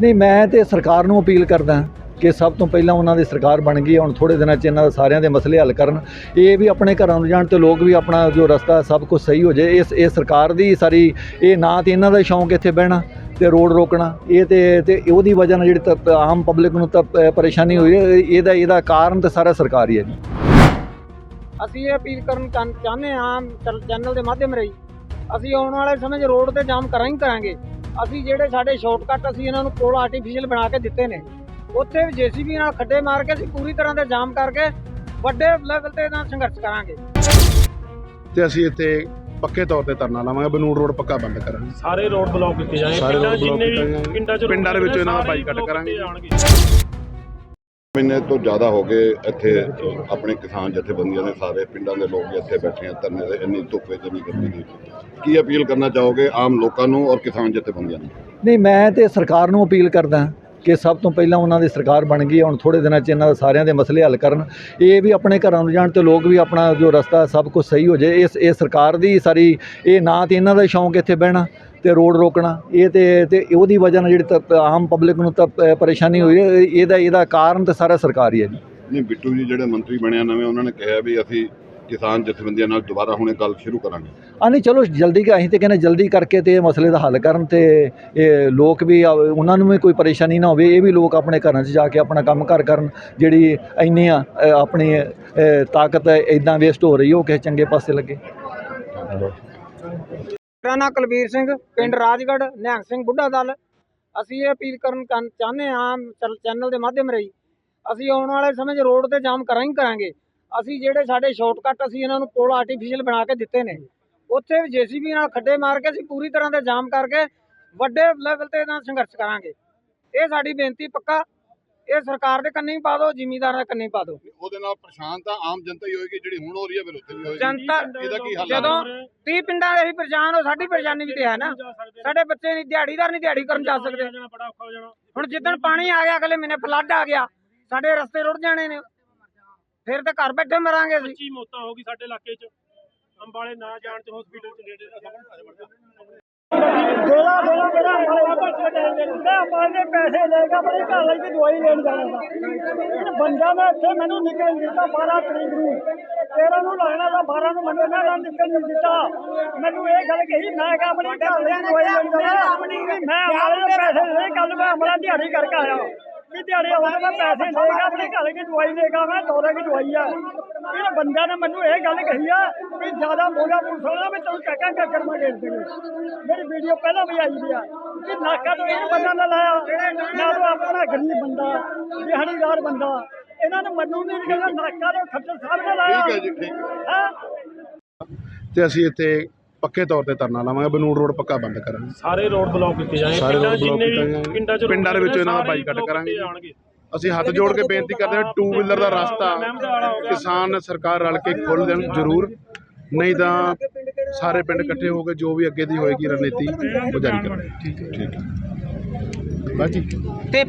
ਨਹੀਂ, ਮੈਂ ਤੇ ਸਰਕਾਰ ਨੂੰ ਅਪੀਲ ਕਰਦਾ ਕਿ ਸਭ ਤੋਂ ਪਹਿਲਾਂ ਉਹਨਾਂ ਦੀ ਸਰਕਾਰ ਬਣ ਗਈ, ਹੁਣ ਥੋੜੇ ਦਿਨਾਂ 'ਚ ਇਹਨਾਂ ਦਾ ਸਾਰਿਆਂ ਦੇ ਮਸਲੇ ਹੱਲ ਕਰਨ। ਇਹ ਵੀ ਆਪਣੇ ਘਰਾਂ ਨੂੰ ਜਾਣ ਤੇ ਲੋਕ ਵੀ ਆਪਣਾ ਜੋ ਰਸਤਾ ਸਭ ਕੁਝ ਸਹੀ ਹੋ ਜਾਏ। ਇਸ, ਇਹ ਸਰਕਾਰ ਦੀ ਸਾਰੀ, ਇਹ ਨਾ ਤੇ ਇਹਨਾਂ ਦਾ ਸ਼ੌਂਕ ਇੱਥੇ ਬਹਿਣਾ ਤੇ ਰੋਡ ਰੋਕਣਾ। ਇਹ ਤੇ ਤੇ ਉਹਦੀ ਵਜ੍ਹਾ ਨਾਲ ਜਿਹੜੀ ਤਾਂ ਆਮ ਪਬਲਿਕ ਨੂੰ ਤਾਂ ਪਰੇਸ਼ਾਨੀ ਹੋਈ ਇਹਦਾ ਇਹਦਾ ਕਾਰਨ ਤਾਂ ਸਾਰਾ ਸਰਕਾਰ ਹੀ ਹੈ ਜੀ। ਅਸੀਂ ਇਹ ਅਪੀਲ ਕਰਨ ਚਾਹੁੰਦੇ ਹਾਂ, ਚੈਨਲ ਦੇ ਮਾਧਿਅਮ ਰਾਹੀਂ ਅਸੀਂ ਆਉਣ ਵਾਲੇ ਸਮੇਂ 'ਚ ਰੋਡ ਤੇ ਜਾਮ ਕਰਾਂ ਹੀ ਕਰਾਂਗੇ ਅਸੀਂ ਜਿਹੜੇ ਸਾਡੇ ਸ਼ਾਰਟਕਟ ਅਸੀਂ ਇਹਨਾਂ ਨੂੰ ਪੁਲ ਆਰਟੀਫੀਸ਼ੀਅਲ ਬਣਾ ਕੇ ਦਿੱਤੇ ਨੇ ਉੱਥੇ ਵੀ ਜੀਸੀਬੀ ਨਾਲ ਖੱਡੇ ਮਾਰ ਕੇ ਅਸੀਂ ਪੂਰੀ ਤਰ੍ਹਾਂ ਦੇ ਜਾਮ ਕਰਕੇ ਵੱਡੇ ਲੈਵਲ ਤੇ ਨਾਲ ਸੰਘਰਸ਼ ਕਰਾਂਗੇ ਤੇ ਅਸੀਂ ਇੱਥੇ ਪੱਕੇ ਤੌਰ ਤੇ ਧਰਨਾ ਲਾਵਾਂਗੇ ਬਨੂੜ ਰੋਡ ਪੱਕਾ ਬੰਦ ਕਰਾਂਗੇ ਸਾਰੇ ਰੋਡ ਬਲੌਕ ਕੀਤੇ ਸਾਰੇ ਪਿੰਡਾਂ road block ਜਿੰਨੇ ਕੀਤੇ ਵੀ। ਪਿੰਡਾਂ 'ਚ ਪਿੰਡਾਂ ਦੇ ਵਿੱਚੋਂ ਇਹਨਾਂ ਦਾ ਸਾਰੇ ਬਾਈਕਾਟ ਕਰਾਂਗੇ। ਜਾਣਗੇ। ਮਹੀਨੇ ਤੋਂ ਜ਼ਿਆਦਾ ਹੋ ਗਏ ਇੱਥੇ ਆਪਣੇ ਕਿਸਾਨ ਜਥੇਬੰਦੀਆਂ ਦੇ ਸਾਰੇ ਪਿੰਡਾਂ ਦੇ ਲੋਕ ਇੱਥੇ ਬੈਠੇ ਆ, ਧਰਨੇ ਦੇ, ਇੰਨੀ ਧੁੱਪੇ ਤੇ ਨਹੀਂ ਗਰਮੀ ਦੀ ਕੀ ਅਪੀਲ ਕਰਨਾ ਚਾਹੋਗੇ ਆਮ ਲੋਕਾਂ ਨੂੰ ਔਰ ਕਿਸਾਨ ਜਥੇਬੰਦੀਆਂ ਨੂੰ? ਨਹੀਂ, ਮੈਂ ਤੇ ਸਰਕਾਰ ਨੂੰ ਅਪੀਲ ਕਰਦਾ ਕਿ ਸਭ ਤੋਂ ਪਹਿਲਾਂ ਉਹਨਾਂ ਦੀ ਸਰਕਾਰ ਬਣ ਗਈ, ਹੁਣ ਥੋੜੇ ਦਿਨਾਂ 'ਚ ਇਹਨਾਂ ਦੇ ਸਾਰਿਆਂ ਦੇ ਮਸਲੇ ਹੱਲ ਕਰਨ। ਇਹ ਵੀ ਆਪਣੇ ਘਰਾਂ ਨੂੰ ਜਾਣ ਤੇ ਲੋਕ ਵੀ ਆਪਣਾ ਜੋ ਰਸਤਾ ਸਭ ਕੁਝ ਸਹੀ ਹੋ ਜਾਏ, ਇਸ, ਇਹ ਸਰਕਾਰ ਦੀ ਸਾਰੀ, ਇਹ ਨਾ ਤੇ ਇਹਨਾਂ ਦਾ ਸ਼ੌਂਕ ਇੱਥੇ ਬਹਿਣਾ। ਤੇ ਰੋਡ ਰੋਕਣਾ ਇਹ ਤੇ ਤੇ ਉਹਦੀ ਵਜ੍ਹਾ ਨਾਲ ਜਿਹੜੀ ਤਾਂ ਆਮ ਪਬਲਿਕ ਨੂੰ ਤਾਂ ਪਰੇਸ਼ਾਨੀ ਹੋਈ ਹੈ ਇਹਦਾ ਇਹਦਾ ਕਾਰਨ ਤਾਂ ਸਾਰਾ ਸਰਕਾਰ ਹੀ ਹੈ ਜੀ। ਨਹੀਂ ਬਿੱਟੂ ਜੀ ਜਿਹੜੇ ਮੰਤਰੀ ਬਣਿਆ ਨਵੇਂ ਉਹਨਾਂ ਨੇ ਕਿਹਾ ਵੀ ਅਸੀਂ ਕਿਸਾਨ ਜਥੇਬੰਦੀਆਂ ਨਾਲ ਦੁਬਾਰਾ ਹੁਣੇ ਗੱਲ ਸ਼ੁਰੂ ਕਰਾਂਗੇ। ਆ ਨਹੀਂ ਚਲੋ ਜਲਦੀ ਕਿ ਅਸੀਂ ਤੇ ਕਹਿੰਦੇ ਜਲਦੀ ਕਰਕੇ ਤੇ ਇਹ ਮਸਲੇ ਦਾ ਹੱਲ ਕਰਨ ਤੇ ਇਹ ਲੋਕ ਵੀ ਉਹਨਾਂ ਨੂੰ ਵੀ ਕੋਈ ਪਰੇਸ਼ਾਨੀ ਨਾ ਹੋਵੇ ਇਹ ਵੀ ਲੋਕ ਆਪਣੇ ਘਰਾਂ 'ਚ ਜਾ ਕੇ ਆਪਣਾ ਕੰਮ ਕਾਰ ਕਰਨ ਜਿਹੜੀ ਇੰਨੀ ਆਪਣੀ ਤਾਕਤ ਇਦਾਂ ਵੇਸਟ ਹੋ ਰਹੀ ਉਹ ਕਿਸੇ ਚੰਗੇ ਪਾਸੇ ਲੱਗੇ। ਮੇਰਾ ਨਾਂ ਕੁਲਵੀਰ ਸਿੰਘ ਪਿੰਡ ਰਾਜਗੜ੍ਹ ਨਿਹੰਗ ਸਿੰਘ ਬੁੱਢਾ ਦਲ। ਅਸੀਂ ਇਹ ਅਪੀਲ ਕਰਨ ਚਾਹੁੰ- ਚਾਹੁੰਦੇ ਹਾਂ ਚੈਨਲ ਦੇ ਮਾਧਿਅਮ ਰਾਹੀਂ। ਅਸੀਂ ਆਉਣ ਵਾਲੇ ਸਮੇਂ 'ਚ ਰੋਡ ਤੇ ਜਾਮ ਕਰਾਂ ਹੀ ਕਰਾਂਗੇ। ਅਸੀਂ ਜਿਹੜੇ ਸਾਡੇ ਸ਼ਾਰਟਕਟ ਅਸੀਂ ਇਹਨਾਂ ਨੂੰ ਪੁਲ ਆਰਟੀਫੀਸ਼ੀਅਲ ਬਣਾ ਕੇ ਦਿੱਤੇ ਨੇ ਉੱਥੇ ਵੀ ਜੀਸੀਬੀ ਨਾਲ ਖੱਡੇ ਮਾਰ ਕੇ ਅਸੀਂ ਪੂਰੀ ਤਰ੍ਹਾਂ ਦੇ ਜਾਮ ਕਰਕੇ ਵੱਡੇ ਲੈਵਲ ਤੇ ਨਾਲ ਸੰਘਰਸ਼ ਕਰਾਂਗੇ। ਇਹ ਸਾਡੀ ਬੇਨਤੀ ਪੱਕਾ ਇਹ ਸਰਕਾਰ ਦੇ ਕੰਨੀ ਪਾ ਦਿਓ ਜ਼ਿਮੀਂਦਾਰਾਂ ਦੇ ਕੰਨੀ ਪਾ ਦਿਓ। ਉਹਦੇ ਨਾਲ ਪਰੇਸ਼ਾਨ ਤਾਂ ਆਮ ਜਨਤਾ ਹੀ ਹੋਏਗੀ ਜਿਹੜੀ ਹੁਣ ਹੋ ਰਹੀ ਹੈ ਫਿਰ ਉੱਥੇ ਵੀ ਹੋਏਗੀ। ਜਨਤਾ ਇਹਦਾ ਕੀ ਹੱਲ ਹੈ? ਜਦੋਂ 30 ਪਿੰਡਾਂ ਦੇ ਅਸੀਂ ਪਰੇਸ਼ਾਨ ਹੋ ਸਾਡੀ ਪਰੇਸ਼ਾਨੀ ਵੀ ਤੇ ਹੈ ਨਾ। ਸਾਡੇ ਬੱਚੇ ਨਹੀਂ ਦਿਹਾੜੀਦਾਰ ਨਹੀਂ ਦਿਹਾੜੀ ਕਰਨ ਜਾ ਸਕਦੇ। ਹੋ ਹੁਣ ਜਿੱਦਣ ਪਾਣੀ ਆ ਗਿਆ ਅਗਲੇ ਮਹੀਨੇ ਫਲੱਡ ਆ ਗਿਆ ਸਾਡੇ ਰਸਤੇ ਰੁੜ ਜਾਣੇ ਨੇ। ਫਿਰ ਤਾਂ ਘਰ ਬੈਠੇ ਮਰਾਂਗੇ ਅਸੀਂ। 25 ਮੌਤਾਂ ਹੋ ਗਈ ਸਾਡੇ ਇਲਾਕੇ 'ਚ। ਅੰਬਾਲੇ ਨਾ ਜਾਣ ਚ ਹਸਪੀਟਲ 'ਚ ਨੇੜੇ ਦਾ। ਸਭ ਦੇਲਾ ਦੇਲਾ ਮੇਰਾ ਮੈਂ ਆਪਣੇ ਪੈਸੇ ਲੈ ਕੇ ਆਪਣੇ ਘਰ ਲਈ ਦੀ ਦਵਾਈ ਲੈਣ ਜਾਣਾ ਸੀ ਬੰਦਾ ਮੈਂ ਇੱਥੇ ਮੈਨੂੰ ਨਿਕਲ ਨਹੀਂ ਦਿੱਤਾ 12 ਤਰੀਕ ਨੂੰ। 13 ਨੂੰ ਲਾਣਾ ਦਾ 12 ਨੂੰ ਮੈਨੂੰ ਇਹਨਾਂ ਦਾ ਨਿਕਲ ਨਹੀਂ ਦਿੱਤਾ। ਮੈਨੂੰ ਇਹ ਗੱਲ ਕਹੀ, ਮੈਂ ਕਿ ਆਪਣੇ ਘਰ ਲਈ ਦਵਾਈ ਲੈਣ ਜਾਣਾ। ਮੈਂ ਆਪਣੇ ਪੈਸੇ ਲੈ ਕੱਲ ਮੈਂ ਆਪਣਾ ਦਿਹਾੜੀ ਕਰਕੇ ਆਇਆ। ਵੀ ਦਿਹਾੜੀ ਆਉਂਦਾ ਮੈਂ ਪੈਸੇ ਲੈ ਕੇ ਆਪਣੇ ਘਰ ਦੀ ਦਵਾਈ ਲੈ ਕੇ ਮੈਂ ਦੌਰੇ ਦੀ ਦਵਾਈ ਆ। ਇਹ ਬੰਦਿਆਂ ਨੇ ਮੈਨੂੰ ਇਹ ਗੱਲ ਕਹੀ ਆ ਵੀ ਜ਼ਿਆਦਾ ਪੁਲਿਸ ਵਾਲਾ ਮੈਂ ਤੈਨੂੰ ਚੱਕਾਂ ਚੱਕਰ ਮੈਂ ਗੇੜ ਦੇਣੀ ਮੇਰੀ ਵੀਡੀਓ ਪਹਿਲਾਂ ਵੀ ਆਈ ਵੀ ਆ ਕਿ ਨਾਕਾ ਤੋਂ ਇਹ ਬੰਦਾ ਨਾ ਲਾਇਆ ਨਾ ਤਾਂ ਆਪਣਾ ਗਰੀਬ ਬੰਦਾ ਦਿਹਾੜੀਦਾਰ ਬੰਦਾ ਇਹਨਾਂ ਨੇ ਮੈਨੂੰ ਨਹੀਂ ਕਹਿੰਦਾ ਨਾਕਾ ਦੇ ਖੱਟਰ ਸਾਹਿਬ ਨੇ ਲਾਇਆ ਠੀਕ ਹੈ ਜੀ ਠੀਕ ਹੈ? ਤੇ ਅਸੀਂ ਇੱਥੇ ਪੱਕੇ ਤੌਰ ਤੇ ਧਰਨਾ ਲਾਵਾਂਗੇ ਬਨੂੜ ਰੋਡ ਪੱਕਾ ਬੰਦ ਕਰਾਂਗੇ ਸਾਰੇ ਰੋਡ ਬਲੌਕ ਕੀਤੇ ਜਾਏ ਸਾਰੇ ਕੀਤੇ ਜਾਏ। ਪਿੰਡਾਂ 'ਚ ਪਿੰਡਾਂ ਦੇ ਵਿੱਚੋਂ ਇਹਨਾਂ ਦਾ ਬਾਈਕਾਟ ਕਰਾਂਗੇ। ਅਸੀਂ ਹੱਥ ਜੋੜ ਕੇ ਬੇਨਤੀ ਕਰਦੇ ਹਾਂ ਟੂ ਵੀਲਰ ਦਾ ਰਸਤਾ ਕਿਸਾਨ ਸਰਕਾਰ ਰਲ ਕੇ ਖੋਲ੍ਹ ਦੇਣ ਜ਼ਰੂਰ। ਨਹੀਂ ਤਾਂ ਸਾਰੇ ਪਿੰਡ ਇਕੱਠੇ ਹੋ ਕੇ ਜੋ ਵੀ ਅੱਗੇ ਦੀ ਹੋਏਗੀ ਰਣਨੀਤੀ ਉਹ ਜਾਰੀ ਕਰਾਂਗੇ। ਠੀਕ ਹੈ। ਠੀਕ ਹੈ ਬਸ ਜੀ ਤੇ